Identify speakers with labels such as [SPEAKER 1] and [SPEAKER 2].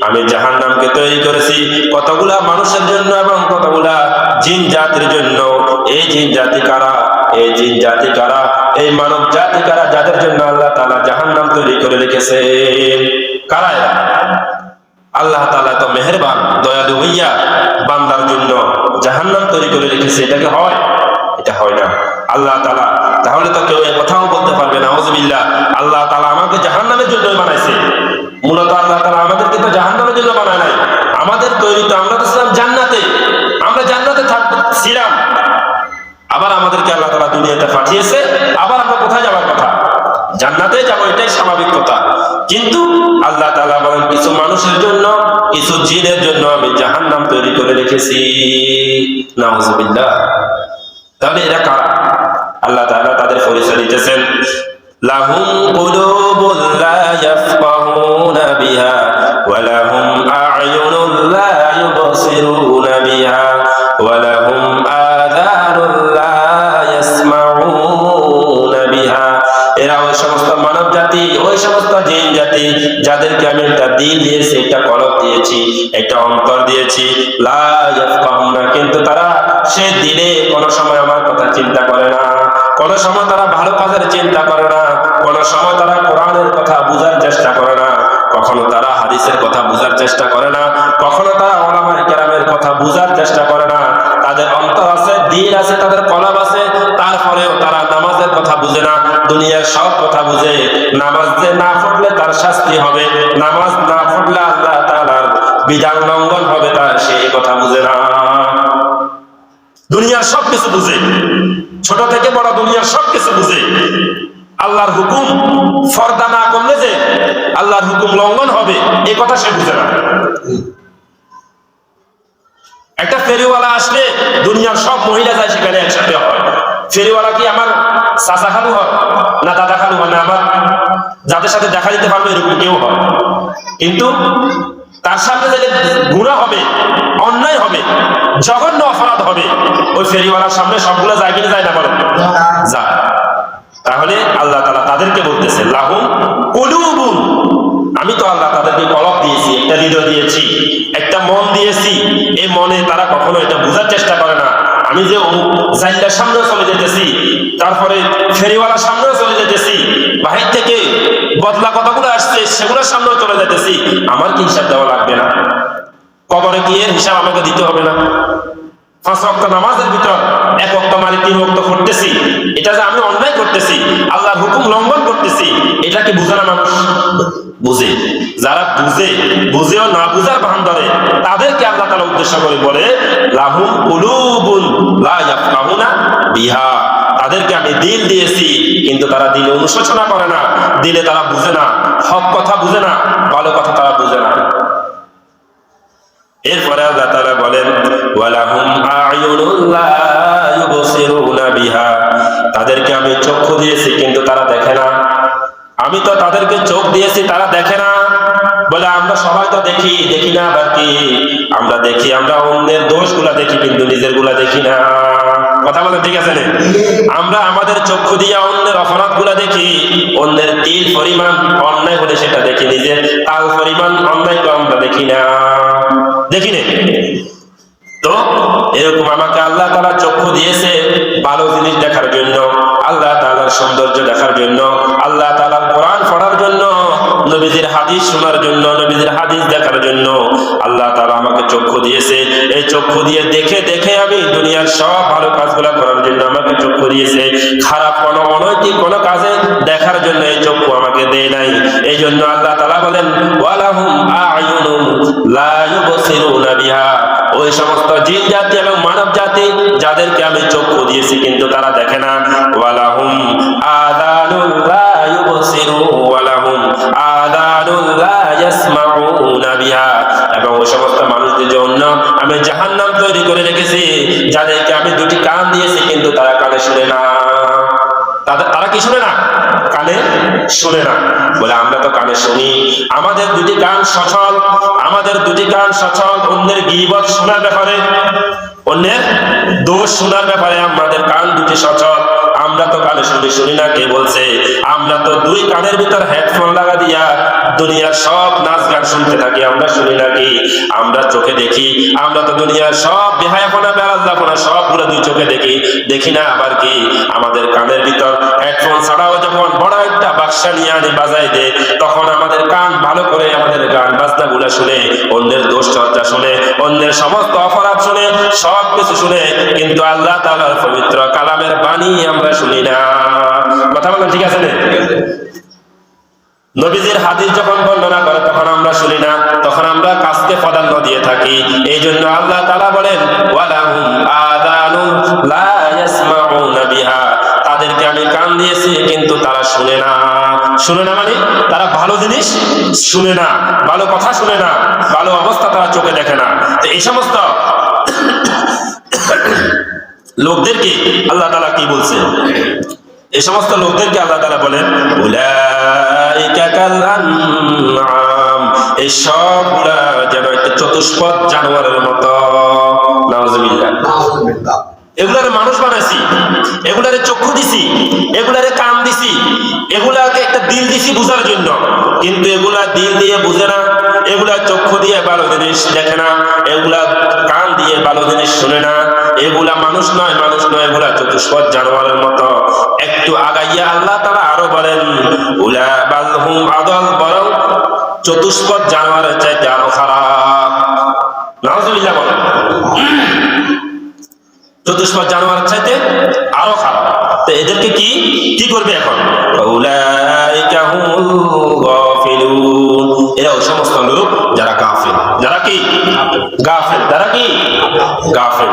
[SPEAKER 1] আমি জাহান্নামকে তৈরি করেছি। কতগুলা মানুষের জন্য এবং কতগুলা জিন জাতির জন্য? এই জিন জাতি কারা? এই জিন জাতি কারা? এই মানব জাতি কারা? যাদের জন্য আল্লাহ তাআলা জাহান্নাম তৈরি করে রেখেছে। কারা আল্লাহ তাআলা তো মেহেরবান, দয়ালু হইয়া বান্দার জন্য জাহান্নাম তৈরি করে রেখেছে। এটাকে হয়? এটা হয় না। আল্লাহ তাআলা, তাহলে তো কেউ কথাও বলতে পারবে না। আল্লাহ তাআলা আমাকে জাহান্নামের জন্য বানাইছে। মূলত আল্লাহ তাআলা আমাদেরকে তো জাহান্নামের জন্য বানায় নাই। আমাদের তৈরি তো, আমরা তো ছিলাম জান্নাতে। আমরা জান্নাতে ছিলাম। আবার আমাদেরকে আল্লাহ তাআলা দুনিয়াতে পাঠিয়েছে। আবার আমরা কোথায় যাওয়ার কথা? জান্নাতে যাব, এটাই স্বাভাবিক কথা। কিন্তু আল্লাহ তাআলা বলেন, কিছু মানুষের জন্য, কিছু জিনের জন্য আমি জাহান্নাম তৈরি করে রেখেছি। নাউজুবিল্লাহ তাহলে এরা কারা? আল্লাহ তাআলা তাদের পরিচয় দিতেছেন। লাহুম কুলুবুন লা ইয়াফকাহুনা লাহুম আ'য়ুনুন লা ইউবসিরুনা বিহা ওয়া লাহুম আযানুন লা ইয়াসমাউনা বিহা এরা ওই সমস্ত মানব জাতি, ওই সমস্ত জিন জাতি যাদেরকে আমি একটা দিল দিয়েছি, একটা কলব দিয়েছি, একটা অন্তর দিয়েছি, লা কিন্তু তারা সে দিলে কোনো সময় আমার কথা চিন্তা করে না। কোন সময় তারা ভালো কাজের চিন্তা করে না। কোন সময় তারা কোরআনের কথা বুঝার চেষ্টা করে না। কখনো তারা হাদিসের কথা বুঝার চেষ্টা করে না, কখনো তারা ওলামাই কেরামের কথা বুঝার চেষ্টা করে না। তাদের অন্তর আছে, দিন আছে, তাদের কলব আছে, তারপরেও তারা নামাজের কথা বুঝে না, দুনিয়ার সব কথা বুঝে। নামাজ যে না পড়লে তার শাস্তি হবে, নামাজ না পড়লে আল্লাহ তাআলার বিধান লঙ্ঘন হবে, তার সেই কথা বুঝে না। দুনিয়ার সব কিছু বুঝে, ছোট থেকে বড় দুনিয়ার সব কিছু বুঝে। আল্লাহর হুকুম ফর্দা না করলে যে আল্লাহর হুকুম লঙ্ঘন হবে এই কথা সে বুঝে না। একটা ফেরিওয়ালা আসলে দুনিয়ার সব মহিলা যায় সেখানে একসাথে হয়। ফেরিওয়ালা কি আমার চাচা খালু হয়, না দাদা খালু হয়, না আমার? যাদের সাথে দেখা দিতে পারবে এরকম কেউ হয়। কিন্তু তার সামনে যে গুণা হবে, অন্যায় হবে, জঘন্য অপরাধ হবে, ওই ফেরিওয়ালার সামনে সবগুলো যায় কিনা যায় না বলেন? যায়। তাহলে আল্লাহ তালা তাদেরকে বলতেছে, লাহুম কুলুবুন আমি তো আল্লাহ তাদেরকে কলব দিয়েছি, একটা হৃদয় দিয়েছি, একটা মন দিয়েছি। এই মনে তারা কখনো এটা বোঝার চেষ্টা করে না। আমি যে জাইলার সামনেও চলে যেতেছি, তারপরে ফেরিওয়ালার সামনেও চলে যেতেছি, বাহির থেকে বদলা কথাগুলো আসছে সেগুলোর সামনেও চলে যেতেছি, আমার কি হিসাব দেওয়া লাগবে না? কবরে এর হিসাব আমাকে দিতে হবে না। ওয়াক্ত নামাজের ভিতর এক ওয়াক্ত মানে তিন ওয়াক্ত করতেছি। এটা যে আমি অন্যায় করতেছি, আল্লাহর হুকুম লঙ্ঘন করতেছি, এটা কি বুঝে মানুষ? বুঝে। যারা বুঝে, বুঝেও না বুঝার ভান ধরে, তাদেরকে আল্লাহ তাআলা উদ্দেশ্য করে বলে, লাহুম কুলুবুন লা ইয়াফকাহুনা বিহা। তাদেরকে আমি দিল দিয়েছি, কিন্তু তারা দিলে অনুশোচনা করে না, দিলে তারা বুঝে না, হক কথা বুঝে না, ভালো কথা তারা বুঝে না। এরপরে আল্লাহ তাআলা বলেন তাদেরকে আমি চক্ষু দিয়েছি, কিন্তু তারা দেখে না। আমি তো তাদেরকে চোখ দিয়েছি, তারা দেখে না। বলে, আমরা সবাই তো দেখি দেখি না বাকি। আমরা দেখি, আমরা অন্যের দোষগুলা দেখি, কিন্তু নিজেরগুলা দেখি না। কথা বলে ঠিক আছে আমরা আমাদের চক্ষু দিয়ে অন্যের অপরাধগুলা দেখি, অন্যের তিল পরিমাণ অন্যায় হলে সেটা দেখি নিজের তাল পরিমাণ অন্যায় আমরা দেখি না। দেখি না? তো এরকম আমাকে আল্লাহ তালা চক্ষু দিয়েছে ভালো জিনিস দেখার জন্য, আল্লাহ তালার সৌন্দর্য দেখার জন্য, আল্লাহ তালার কোরআন পড়ার জন্য। নবীজির হাদিস শোনার জন্য, নবীজির হাদিস দেখার জন্য আল্লাহ তালা আমাকে চক্ষু দিয়েছে। এই চক্ষু দিয়ে দেখে দেখে আমি দুনিয়ার সব ভালো কাজগুলা করার জন্য আমাকে চক্ষু দিয়েছে। খারাপ কোনো অনৈতিক কোনো কাজে দেখার জন্য এই চক্ষু আমাকে দেয় নাই। এই জন্য আল্লাহ তালা বলেন ওই সমস্ত জিন জাতি এবং মানব জাতি যাদেরকে আমি চক্ষু দিয়েছি কিন্তু তারা দেখে না। ওয়ালাহুম আযানুল ওয়ালাহুম আযানুল লা ইয়াসমাউনা বিহা এবং সমস্ত মানুষদের জন্য আমি জাহান্নাম তৈরি করে রেখেছি, যাদেরকে আমি দুটি কান দিয়েছি, কিন্তু তারা কানে শুনে না। তাদের, তারা কি শুনে না? কানে শুনে না। বলে, আমরা তো কানে শুনি। আমাদের দুটি কান সচল, আমাদের দুটি কান সচল, অন্যের গিবত শোনার ব্যাপারে, অন্যের দোষ শোনার ব্যাপারে আমাদের কান দুটি সচল। আমরা তো কানে শুনি শুনি না, কে বলছে? আমরা তো দুই কানের ভিতর হেডফোন লাগা দিয়া দুনিয়ার সব নাচ গান শুনতে থাকি, আমরা শুনি নাকি আমরা চোখে দেখি, আমরা তো দুনিয়ার সব বেহায়াপনা বেড়াল্লাপনা সবগুলো দুই চোখে দেখি। দেখি না আবার কি? আমাদের কানের ভিতর হেডফোন ছাড়াও যখন বড় একটা বাক্সা নিয়ে আনি বাজাই দে, তখন আমাদের কান ভালো করে আমাদের গান বাজনা গুলা শুনে, অন্যের দোষ চর্চা শুনে, অন্যের সমস্ত অপরাধ শুনে সব কিছু শুনে, কিন্তু আল্লাহ তাআলার পবিত্র কালামের বাণী আমরা শুনি না কথা বলেন, ঠিক আছে নবীজির হাদিস যখন বর্ণনা করে, তখন আমরা শুনি না, তখন আমরা কাজকে প্রাধান্য দিয়ে থাকি। এই জন্য আল্লাহ তাআলা বলেন তাদেরকে আমি কান দিয়েছি, কিন্তু তারা শুনে না। শুনে না মানে? তারা ভালো জিনিস শুনে না, ভালো কথা শুনে না, ভালো অবস্থা তারা চোখে দেখে না। তো এই সমস্ত লোকদেরকে আল্লাহ তালা কি বলছে? এই সমস্ত লোকদেরকে আল্লাহ তাআলা বলেন উলাইকা এই সবগুলা যেন একটা চতুষ্পদ জানোয়ারের মতো। এগুলারে মানুষ বানাইছি এগুলারে চক্ষু দিছি এগুলারে কান দিছি এগুলাকে একটা দিল দিছি বুঝার জন্য। কিন্তু এগুলা দিল দিয়ে বুঝে না এগুলা চক্ষু দিয়ে ভালো জিনিস দেখে না, এগুলা কান দিয়ে ভালো জিনিস শুনে না, এগুলা মানুষ নয় মানুষ নয়, এগুলা চতুষ্পদ জানোয়ারের মতো। একটু আগাইয়া আল্লাহ তারা আরও বলেন, উলা বালহুম আদল, বরং চতুষ্পদ জানোয়ারের চাইতে আরও খারাপ। নাউজুবিল্লাহ বলেন। চতুষ্পদ জানোয়ারের চাইতে আরও খারাপ। তো এদেরকে কি কি করবে এখন? গাফেল